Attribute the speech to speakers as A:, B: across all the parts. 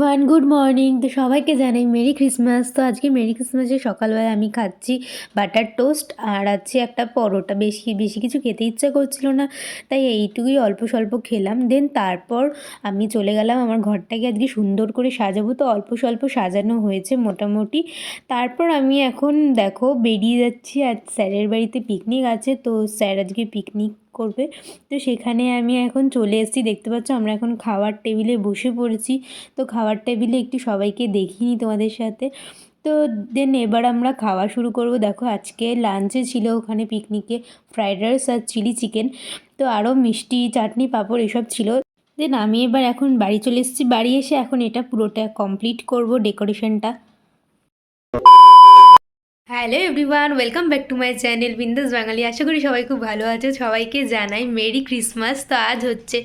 A: Morning তো সবাইকে জানাই মেরি ক্রিসমাস তো আজকে মেরি ক্রিসমাসে সকালবেলা আমি খাচ্ছি বাটার টোস্ট আর আছে একটা পরোটা। বেশি বেশি কিছু খেতে ইচ্ছা করছিল না, তাই এইটুকুই অল্প স্বল্প খেলাম। দেন তারপর আমি চলে গেলাম আমার ঘরটাকে আজকে সুন্দর করে সাজাবো। তো অল্প স্বল্প সাজানো হয়েছে মোটামুটি। তারপর আমি এখন দেখো বেরিয়ে যাচ্ছি আর স্যারের বাড়িতে পিকনিক আছে। তো স্যার আজকে পিকনিক করবে। তো সেখানে আমি এখন চলে এসেছি। দেখতে পাচ্ছ, আমরা এখন খাওয়ার টেবিলে বসে পড়েছি। তো খাওয়ার টেবিলে একটু সবাইকে দেখিনি তোমাদের সাথে। তো দেন এবার আমরা খাওয়া শুরু করব। দেখো, আজকে লাঞ্চে ছিল ওখানে পিকনিকে ফ্রাইড রাইস আর চিলি চিকেন তো আরও মিষ্টি, চাটনি, পাঁপড় এসব ছিল। দেন আমি এবার এখন বাড়ি চলে এসেছি। বাড়ি এসে এখন এটা পুরোটা কমপ্লিট করব ডেকোরেশনটা hello everyone, welcome back to my channel Bindaas Bangali. আশা করি সবাই খুব ভালো আছে। সবাইকে জানাই মেরি ক্রিসমাস। তো আজ হচ্ছে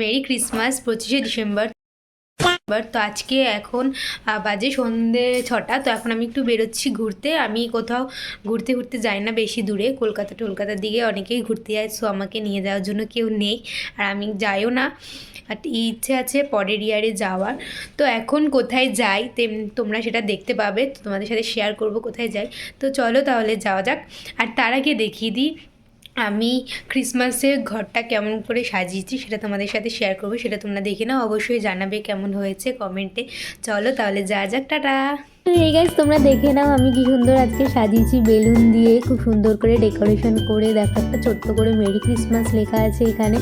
A: মেরি ক্রিসমাস, পঁচিশে ডিসেম্বর। এবার তো আজকে এখন বাজে সন্ধে ছটা, তো এখন আমি একটু বেরোচ্ছি ঘুরতে। আমি কোথাও ঘুরতে ঘুরতে যাই না বেশি দূরে, কলকাতা টলকাতার দিকে অনেকেই ঘুরতে যায় সো আমাকে নিয়ে যাওয়ার জন্য কেউ নেই, আর আমি যাইও না। আর ইচ্ছে আছে পরের ইয়ারে যাওয়ার। তো এখন কোথায় যাই, তেম, তোমরা সেটা দেখতে পাবে, তো তোমাদের সাথে শেয়ার করব কোথায় যাই। তো চলো তাহলে যাওয়া যাক। আর তার আগে দেখিয়ে দিই আমি ক্রিসমাসের ঘরটা কেমন করে সাজিয়েছি সেটা তোমাদের সাথে শেয়ার করব, সেটা তোমরা দেখে নাও, অবশ্যই জানাবে কেমন হয়েছে কমেন্টে চলো তাহলে যা যাক, টাটা! এই গাইজ তোমরা দেখে নাও আমি কি সুন্দর আজকে সাজিয়েছি বেলুন দিয়ে, খুব সুন্দর করে ডেকোরেশন করে, দেখো একটা ছোট্ট করে মেরি ক্রিসমাস লেখা আছে এখানে,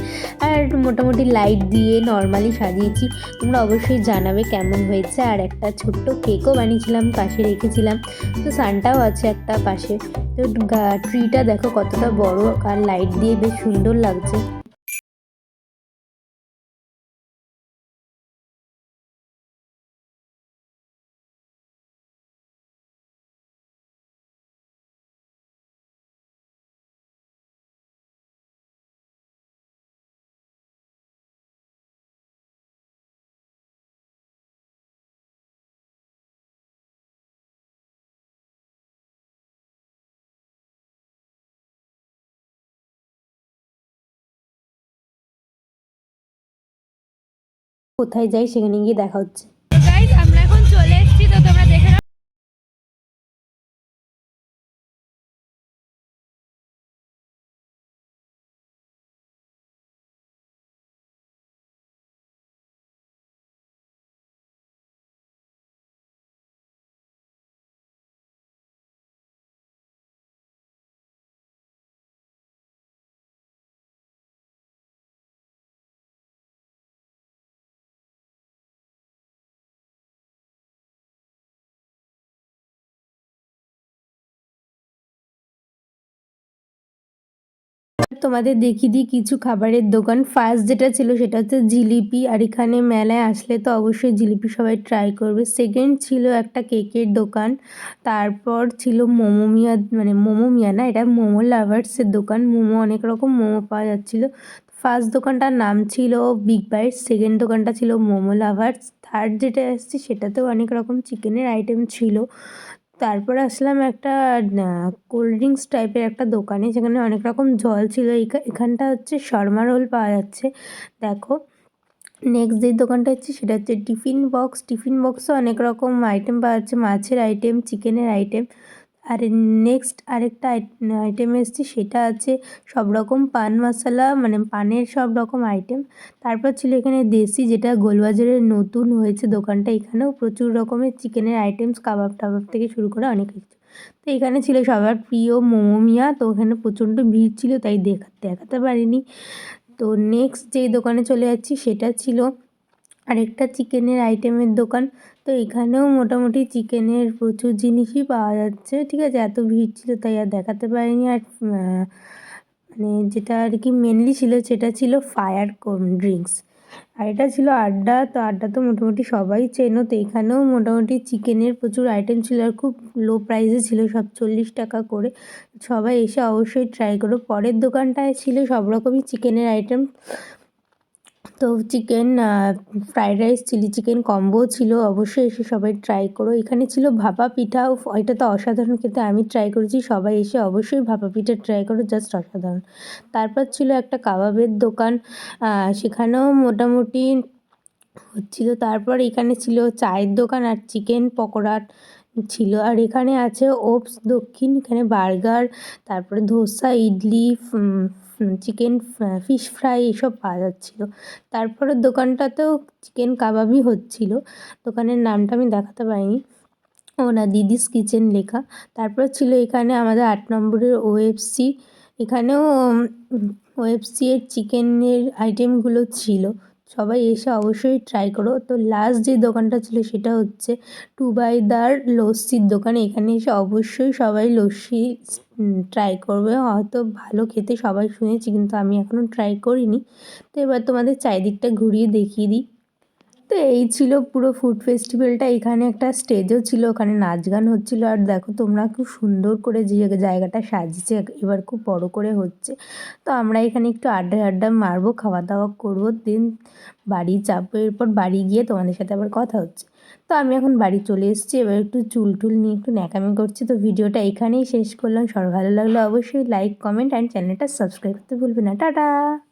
A: আর মোটামুটি লাইট দিয়ে নর্মালি সাজিয়েছি। তোমরা অবশ্যই জানাবে কেমন হয়েছে, আর একটা ছোট্ট কেকও বানিয়েছিলাম, পাশে রেখেছিলাম। তো সানটাও আছে একটা পাশে। তো ট্রিটা দেখো কতটা বড়, আর লাইট দিয়ে বেশ সুন্দর লাগছে। কোথায় যাই সেখানে গিয়ে দেখা হচ্ছে। তোমাদের দেখিয়ে দিই কিছু খাবারের দোকান। ফার্স্ট যেটা ছিল সেটা হচ্ছে জিলিপি, আর এখানে মেলায় আসলে তো অবশ্যই জিলিপি সবাই ট্রাই করবে। সেকেন্ড ছিল একটা কেকের দোকান, তারপর ছিল মোমো মিয়া মানে মোমো মিয়া না, এটা মোমো লাভার্সের দোকান। মোমো অনেক রকম মোমো পাওয়া যাচ্ছিল। ফার্স্ট দোকানটার নাম ছিল বিগ বাইট সেকেন্ড দোকানটা ছিল মোমো লাভার্স থার্ড যেটা এসেছি সেটাতেও অনেক রকম চিকেনের আইটেম ছিল। তারপর আসলাম একটা কোল্ড ড্রিঙ্কস টাইপের একটা দোকানে যেখানে অনেক রকম জল ছিল। এখানটা হচ্ছে শর্মা রোল পাওয়া যাচ্ছে। দেখো নেক্সট যে দোকানটা হচ্ছে সেটা হচ্ছে টিফিন বক্স। টিফিন বক্সে অনেক রকম আইটেম পাওয়া যাচ্ছে, মাছের আইটেম চিকেনের আইটেম আর নেক্সট আরেকটা আইটেম এসছে, সেটা আছে সব রকম পান মশলা মানে পানের সব রকম আইটেম তারপর ছিল এখানে দেশি যেটা গোলবাজারের নতুন হয়েছে দোকানটা, এখানেও প্রচুর রকমের চিকেনের আইটেমস কাবাব টাবাব থেকে শুরু করে অনেক কিছু। তো এখানে ছিল সবার প্রিয় মোমো মিয়া, তো ওখানে প্রচণ্ড ভিড় ছিল, তাই দেখা, দেখাতে পারিনি। তো নেক্সট যেই দোকানে চলে যাচ্ছি, সেটা ছিল আরেকটা চিকেনের আইটেমের দোকান তো এখানেও মোটামুটি চিকেনের প্রচুর জিনিসই পাওয়া যাচ্ছে। ঠিক আছে, এত ভিড় ছিল তাই আর দেখাতে পারিনি। আর মানে যেটা আর কি মেনলি ছিল সেটা ছিল ফায়ার ড্রিঙ্কস আর এটা ছিল আড্ডা, তো আড্ডা তো মোটামুটি সবাই চেনো। তো এখানেও মোটামুটি চিকেনের প্রচুর আইটেম ছিল আর খুব লো প্রাইসে ছিল, সব চল্লিশ টাকা করে। সবাই এসে অবশ্যই ট্রাই করো। পরের দোকানটায় ছিল সব রকমই চিকেনের আইটেম তো chicken fried rice chilli chicken combo ছিল, অবশ্যই এসে সবাই ট্রাই করো। এখানে ছিল ভাপা পিঠা এটা তো অসাধারণ খেতে আমি ট্রাই করেছি, সবাই এসে অবশ্যই ভাপা পিঠা ট্রাই করো জাস্ট অসাধারণ। তারপর ছিল একটা কাবাবের দোকান সেখানেও মোটামুটি হচ্ছিল। তারপর এখানে ছিল চায়ের দোকান আর চিকেন পকোড়া ছিল। আর এখানে আছে ওপস দক্ষিণ, এখানে বার্গার তারপরে dosa, idli chicken fish fry এসব পাওয়া যাচ্ছিল। তারপরে দোকানটাতেও চিকেন কাবাবই হচ্ছিল। দোকানের নামটা আমি দেখাতে পারিনি। ওনা দিদিস কিচেন লেখা। তারপর ছিল এখানে আমাদের আট নম্বরের ওএফসি এখানেও ওএফসি এর চিকেনের আইটেমগুলো ছিল। সবাই এসে অবশ্যই ট্রাই করো। তো লাস্ট যে দোকানটা ছিল সেটা হচ্ছে টু বাই দার লস্যির দোকান। এখানে এসে অবশ্যই সবাই লস্যি ট্রাই করবে। হয়তো ভালো খেতে সবাই শুনেছি, কিন্তু আমি এখনও ট্রাই করিনি। তো এবার তোমাদের চারিদিকটা ঘুরিয়ে দেখিয়ে দিই। তো এই ছিল পুরো ফুড ফেস্টিভ্যালটা এখানে একটা স্টেজও ছিল, ওখানে নাচ গান হচ্ছিল। আর দেখো তোমরা খুব সুন্দর করে যে জায়গাটা সাজিয়েছে এবার খুব বড় করে হচ্ছে। তো আমরা এখানে একটু আড্ডা আড্ডা মারবো, খাওয়া দাওয়া করব দিন বাড়ি যাব। এরপর বাড়ি গিয়ে তোমাদের সাথে আবার কথা হচ্ছে। তো আমি এখন বাড়ি চলে এসেছি, এবার একটু চুল টুল নিয়ে একটু ন্যাকামি করছি। তো ভিডিওটা এখানেই শেষ করলাম। সবার ভালো লাগলে অবশ্যই লাইক কমেন্ট অ্যান্ড চ্যানেলটা সাবস্ক্রাইব করতে ভুলবে না। টাটা!